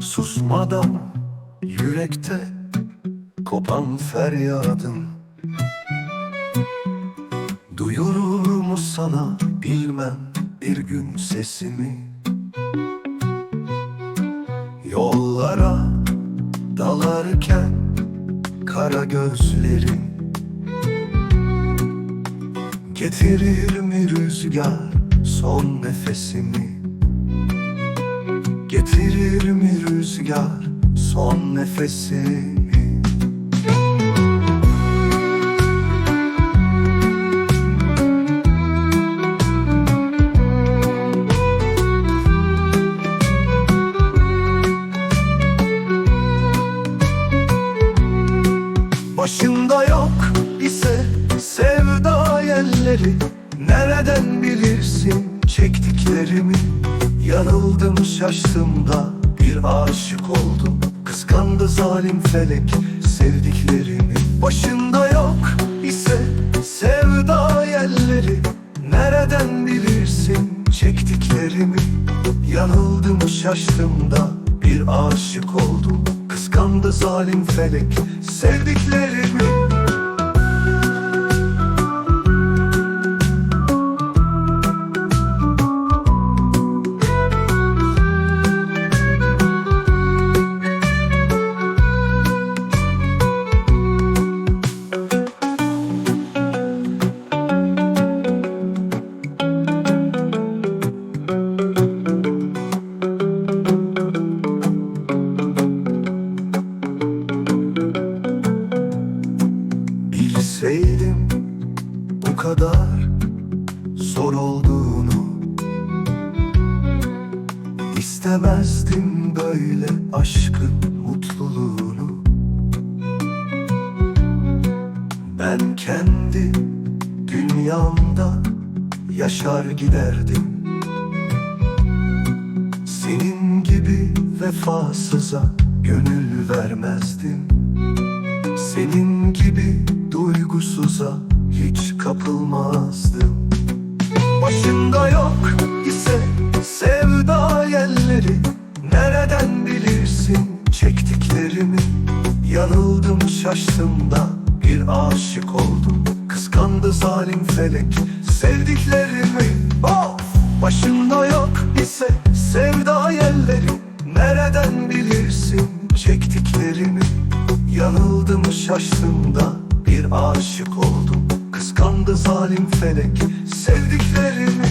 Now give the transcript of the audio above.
Susmadan yürekte kopan feryadın sana bilmem bir gün sesimi. Yollara dalarken kara gözlerin Getirir mi rüzgar son nefesimi? Getirir mi rüzgar son nefesimi Başında yok ise sevda yelleri Nereden bilirsin çektiklerimi? Yanıldım şaştım da bir aşık oldum. Kıskandı zalim felek sevdiklerimi. Başında yok ise sevda yelleri Nereden bilirsin çektiklerimi? Yanıldım şaştım da bir aşık oldum Kıskandı zalim felek. Sevdiklerimi kadar zor olduğunu İstemezdim böyle aşkın mutluluğunu. Ben kendi dünyamda yaşar giderdim. Senin gibi vefasıza gönül vermezdim. Senin gibi duygusuza hiç kapılmazdım. Başında yok ise sevda yelleri Nereden bilirsin çektiklerimi? Yanıldım şaştım da bir aşık oldum. Kıskandı zalim felek sevdiklerimi. Of! Başında yok ise sevda yelleri Nereden bilirsin çektiklerimi? Yanıldım şaştım da bir aşık oldum Kıskandı zalim felek. Sevdiklerimi